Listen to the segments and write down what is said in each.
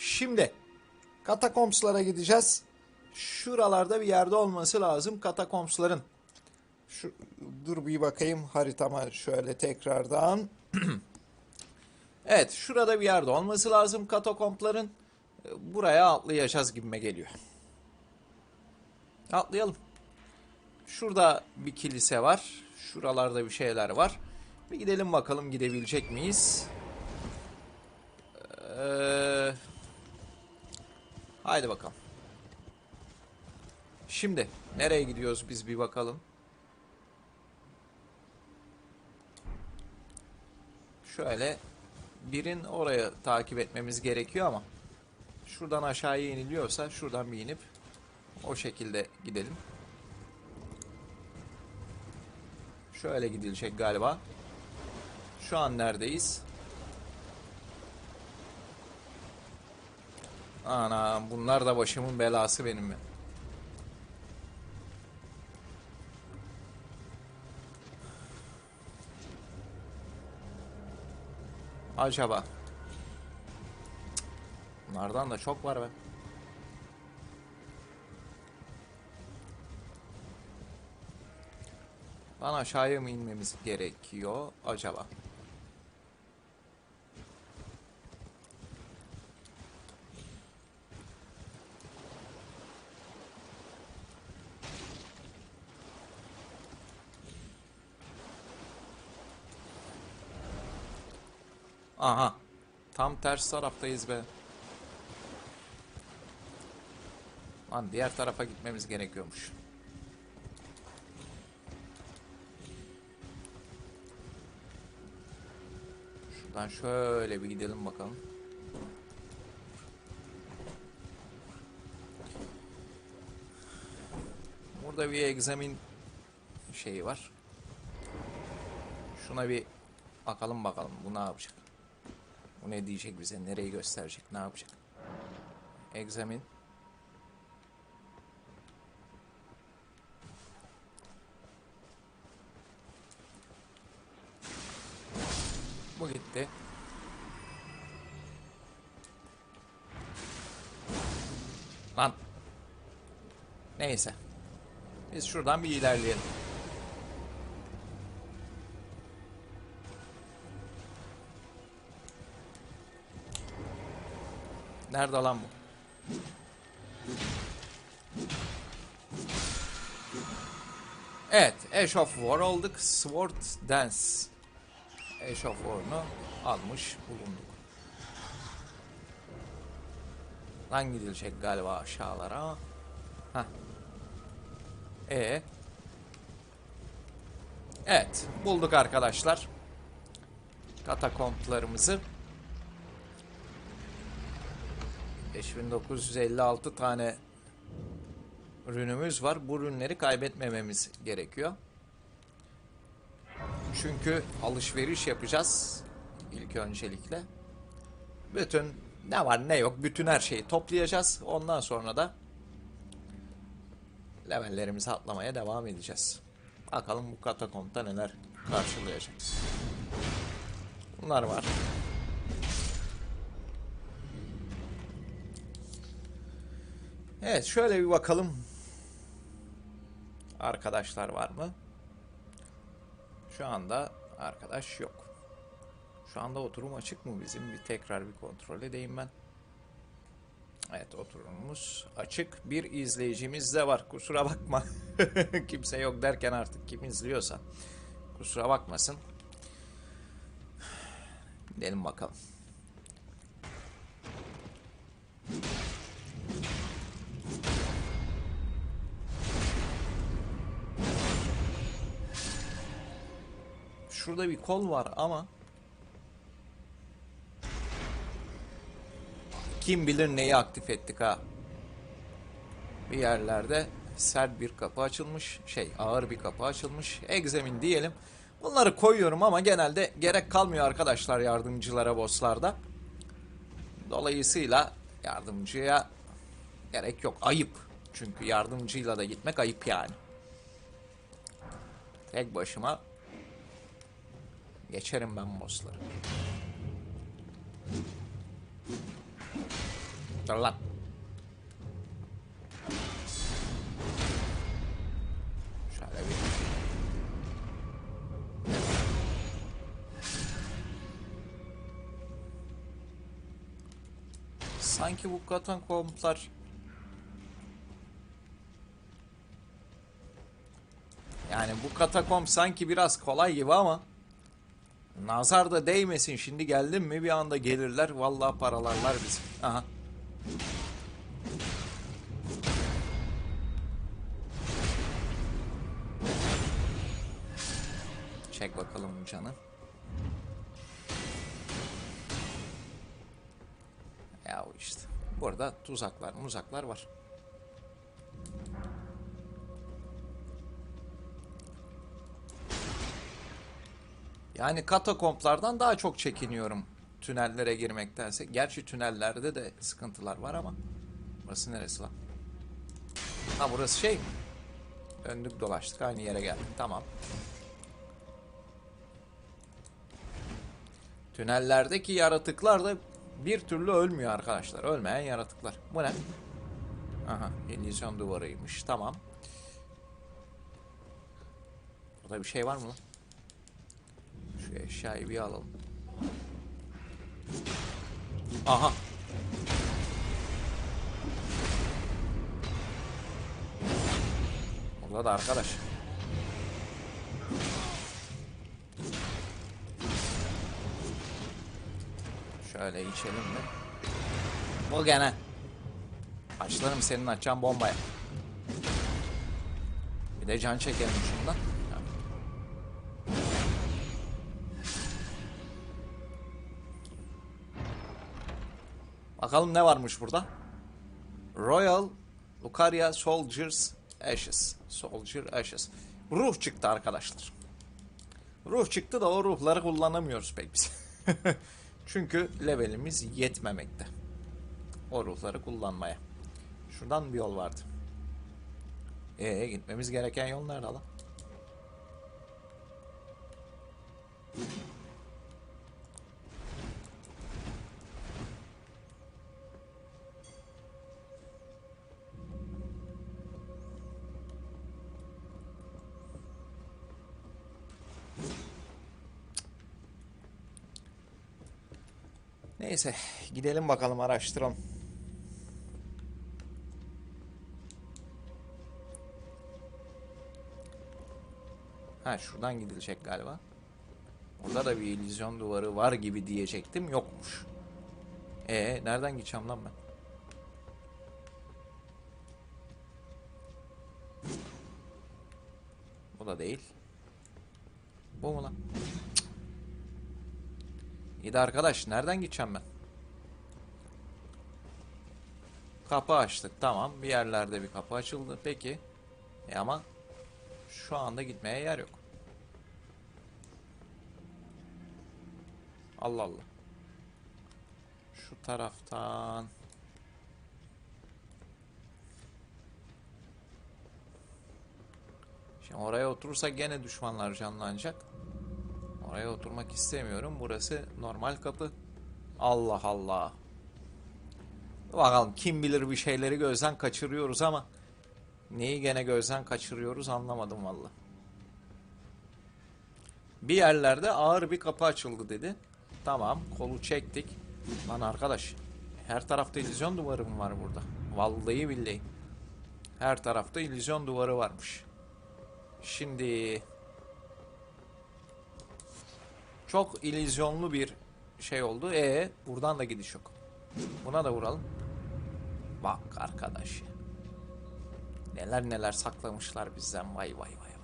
Şimdi katakompslara gideceğiz. Şuralarda bir yerde olması lazım katakompsların. Şu, dur bir bakayım haritama şöyle tekrardan. evet şurada bir yerde olması lazım katakompların. Buraya atlayacağız gibime geliyor. Atlayalım. Şurada bir kilise var. Şuralarda bir şeyler var. Bir gidelim bakalım gidebilecek miyiz? Ee, haydi bakalım. Şimdi nereye gidiyoruz biz bir bakalım. Şöyle birin oraya takip etmemiz gerekiyor ama şuradan aşağıya iniliyorsa şuradan bir inip o şekilde gidelim. Şöyle gidilecek galiba. Şu an neredeyiz? Ana bunlar da başımın belası benim mi? Acaba. Bunlardan da çok var be. Lan aşağıya mı inmemiz gerekiyor acaba? Aha. Tam ters taraftayız be. Lan diğer tarafa gitmemiz gerekiyormuş. Şuradan şöyle bir gidelim bakalım. Burada bir egzamin şeyi var. Şuna bir bakalım bakalım bu ne yapacak. Bu ne diyecek bize? Nereyi gösterecek? Ne yapacak? Examine. Bu gitti. Lan. Neyse. Biz şuradan bir ilerleyelim. Nerede lan bu? Evet, Ash of War olduk. Sword Dance. Ash of War'unu almış bulunduk. Lan gidilecek galiba aşağılara. Heh. E. Evet, bulduk arkadaşlar. Katakomplarımızı. 5956 tane ürünümüz var. Bu ürünleri kaybetmememiz gerekiyor. Çünkü alışveriş yapacağız ilk öncelikle. Bütün ne var ne yok bütün her şeyi toplayacağız. Ondan sonra da levellerimizi atlamaya devam edeceğiz. Bakalım bu katakompta neler karşılayacak. Bunlar var. Evet şöyle bir bakalım. Arkadaşlar var mı? Şu anda arkadaş yok. Şu anda oturum açık mı bizim? Bir tekrar bir kontrol edeyim ben. Evet oturumumuz açık. Bir izleyicimiz de var. Kusura bakma. Kimse yok derken artık kim izliyorsa. Kusura bakmasın. Gidelim bakalım. Şurada bir kol var ama kim bilir neyi aktif ettik ha. Bir yerlerde sert bir kapı açılmış. Şey ağır bir kapı açılmış. Egzamin diyelim. Bunları koyuyorum ama genelde gerek kalmıyor arkadaşlar yardımcılara bosslarda. Dolayısıyla yardımcıya gerek yok. Ayıp. Çünkü yardımcıyla da gitmek ayıp yani. Tek başıma Geçerim ben bossları. Siktir lan. Şöyle bir Sanki bu katakomplar Yani bu katakomb sanki biraz kolay gibi ama Nazar da değmesin şimdi geldin mi bir anda gelirler vallahi paralarlar bizi. Aha. Çek bakalım canı. Ya işte. Burada tuzaklar muzaklar var. Yani katakomplardan daha çok çekiniyorum tünellere girmektense. Gerçi tünellerde de sıkıntılar var ama. Burası neresi lan? Ha burası şey mi? Döndük dolaştık aynı yere geldik. Tamam. Tünellerdeki yaratıklar da bir türlü ölmüyor arkadaşlar. Ölmeyen yaratıklar. Bu ne? Aha, illüzyon duvarıymış. Tamam. Burada bir şey var mı lan? Şu eşyayı bir alalım. Aha. Burada da arkadaş. Şöyle içelim mi? Bu gene. Başlarım senin açacağın bombaya. Bir de can çekelim şundan. Bakalım ne varmış burada? Royal Lucaria Soldiers Ashes. Soldier Ashes. Ruh çıktı arkadaşlar. Ruh çıktı da o ruhları kullanamıyoruz pek biz. Çünkü levelimiz yetmemekte. O ruhları kullanmaya. Şuradan bir yol vardı. Ee gitmemiz gereken yol nerede lan? Neyse gidelim bakalım araştıralım. Ha şuradan gidilecek galiba. Burada da bir illüzyon duvarı var gibi diyecektim. Yokmuş. Ee nereden gideceğim lan ben? Bu da değil. Bu mu lan? İyi de arkadaş nereden gideceğim ben? Kapı açtık tamam. Bir yerlerde bir kapı açıldı. Peki. E ama şu anda gitmeye yer yok. Allah Allah. Şu taraftan. Şimdi oraya oturursak gene düşmanlar canlanacak. Oraya oturmak istemiyorum. Burası normal kapı. Allah Allah. Bakalım kim bilir bir şeyleri gözden kaçırıyoruz ama neyi gene gözden kaçırıyoruz anlamadım valla. Bir yerlerde ağır bir kapı açıldı dedi. Tamam kolu çektik. Lan arkadaş her tarafta illüzyon duvarı mı var burada? Vallahi billahi. Her tarafta illüzyon duvarı varmış. Şimdi çok illüzyonlu bir şey oldu. E buradan da gidiş yok. Buna da vuralım. Bak arkadaş. Neler neler saklamışlar bizden. Vay vay vay vay.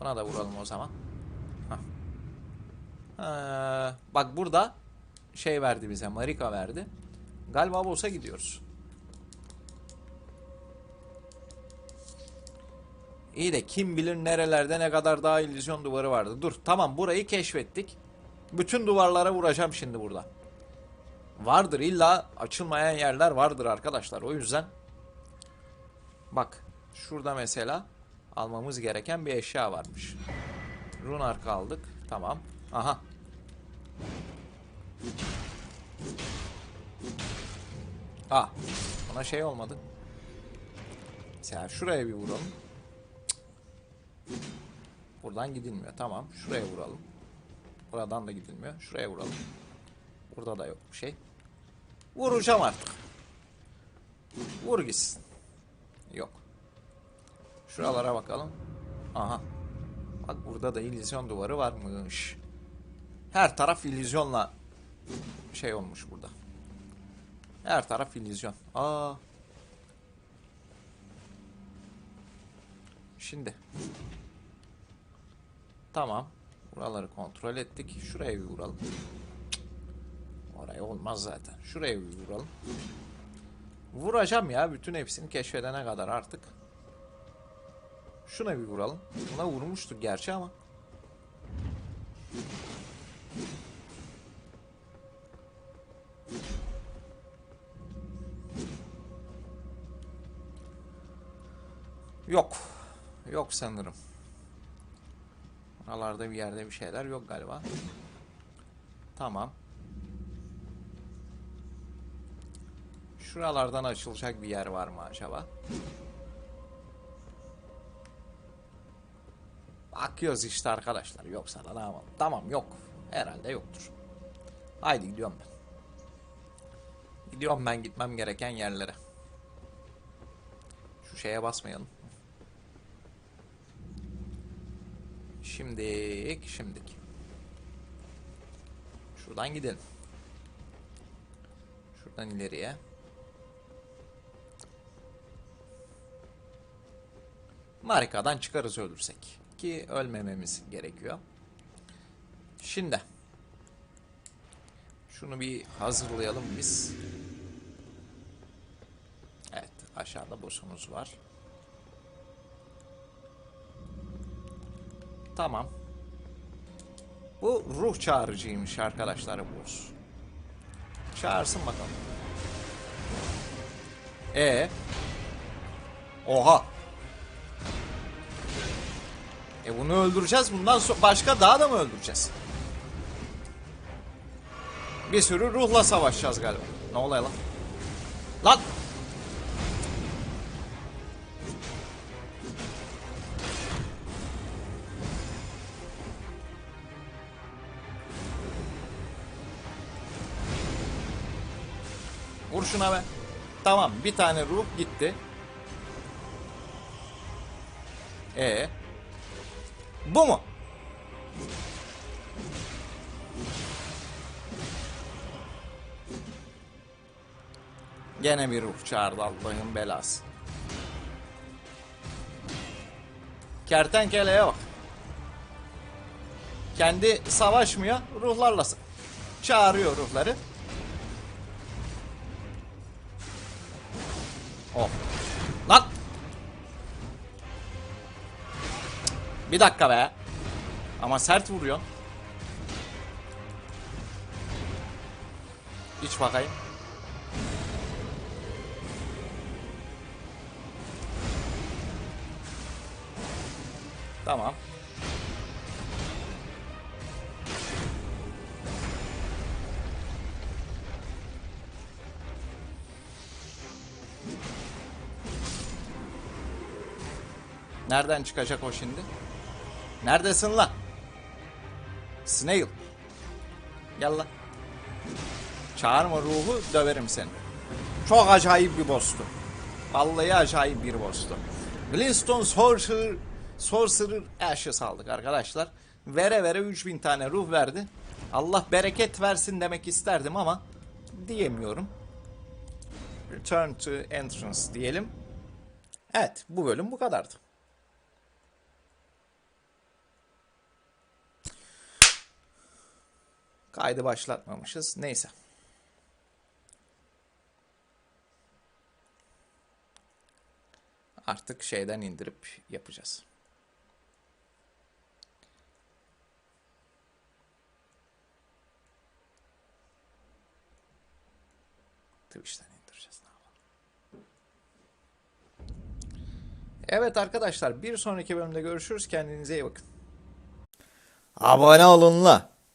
Buna da vuralım o zaman. Ee, bak burada şey verdi bize. Marika verdi. Galiba boss'a gidiyoruz. İyi de kim bilir nerelerde ne kadar daha illüzyon duvarı vardı. Dur tamam burayı keşfettik. Bütün duvarlara vuracağım şimdi burada. Vardır illa açılmayan yerler vardır arkadaşlar. O yüzden bak şurada mesela almamız gereken bir eşya varmış. Runar kaldık. Tamam. Aha. Ah. Buna şey olmadı. Mesela şuraya bir vuralım. Buradan gidilmiyor. Tamam. Şuraya vuralım. Buradan da gidilmiyor. Şuraya vuralım. Burada da yok bir şey. Vuracağım artık. Vur gitsin. Yok. Şuralara bakalım. Aha. Bak burada da illüzyon duvarı varmış. Her taraf illüzyonla şey olmuş burada. Her taraf illüzyon. Aa. Şimdi. Tamam. Buraları kontrol ettik. Şuraya bir vuralım. Oraya olmaz zaten. Şuraya bir vuralım. Vuracağım ya bütün hepsini keşfedene kadar artık. Şuna bir vuralım. Buna vurmuştuk gerçi ama. Yok. Yok sanırım. Buralarda bir yerde bir şeyler yok galiba. Tamam. Şuralardan açılacak bir yer var mı acaba? Bakıyoruz işte arkadaşlar. Yoksa da ne yapalım? Tamam yok. Herhalde yoktur. Haydi gidiyorum ben. Gidiyorum ben gitmem gereken yerlere. Şu şeye basmayalım. Şimdik, şimdik. Şuradan gidelim. Şuradan ileriye. Marikadan çıkarız ölürsek. Ki ölmememiz gerekiyor. Şimdi. Şunu bir hazırlayalım biz. Evet aşağıda boss'umuz var. Tamam. Bu ruh çağırıcıymış arkadaşlar bu boss. Çağırsın bakalım. E. Oha. E bunu öldüreceğiz. Bundan sonra başka daha da mı öldüreceğiz? Bir sürü ruhla savaşacağız galiba. Ne oluyor lan? Lan! Şuna be. Tamam bir tane ruh gitti. E Bu mu? Gene bir ruh çağırdı Allah'ın belası. Kertenkeleye bak. Kendi savaşmıyor, ruhlarla çağırıyor ruhları. Bir dakika be. Ama sert vuruyor. İç bakayım. Tamam. Nereden çıkacak o şimdi? Neredesin lan? Snail. Gel lan. Çağırma ruhu döverim seni. Çok acayip bir boss'tu. Vallahi acayip bir boss'tu. Glintstone Sorcerer, Sorcerer Ashes aldık arkadaşlar. Vere vere 3000 tane ruh verdi. Allah bereket versin demek isterdim ama diyemiyorum. Return to Entrance diyelim. Evet bu bölüm bu kadardı. Kaydı başlatmamışız. Neyse. Artık şeyden indirip yapacağız. Twitch'ten indireceğiz. Ne? Evet arkadaşlar bir sonraki bölümde görüşürüz. Kendinize iyi bakın. Abone olun la.